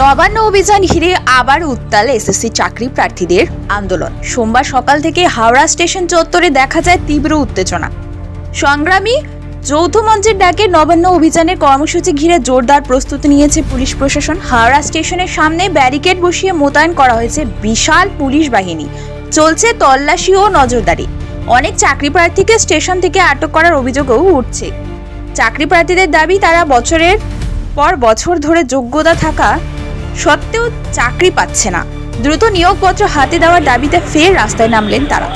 নবান্ন অভিযান ঘিরে আবার উত্তাল এসএসসি চাকরি প্রার্থীদের আন্দোলন। সোমবার সকাল থেকে হাওড়া স্টেশন চত্বরে দেখা যায় তীব্র উত্তেজনা। সংগ্রামী যৌথ মঞ্চের ডাকে নবান্ন অভিযানের কর্মসূচি ঘিরে জোরদার প্রস্তুতি নিয়েছে পুলিশ প্রশাসন। হাওড়া স্টেশনের সামনে ব্যারিকেড বসিয়ে মোতায়েন করা হয়েছে বিশাল পুলিশ বাহিনী। চলছে তল্লাশি ও নজরদারি। অনেক চাকরি প্রার্থীকে স্টেশন থেকে আটক করার অভিযোগও উঠছে। চাকরি প্রার্থীদের দাবি, তারা বছরের পর বছর ধরে যোগ্যতা থাকা সত্ত্বেও চাকরি পাচ্ছে না। দ্রুত নিয়োগপত্র হাতে দেওয়ার দাবিতে ফের রাস্তায় নামলেন তারা।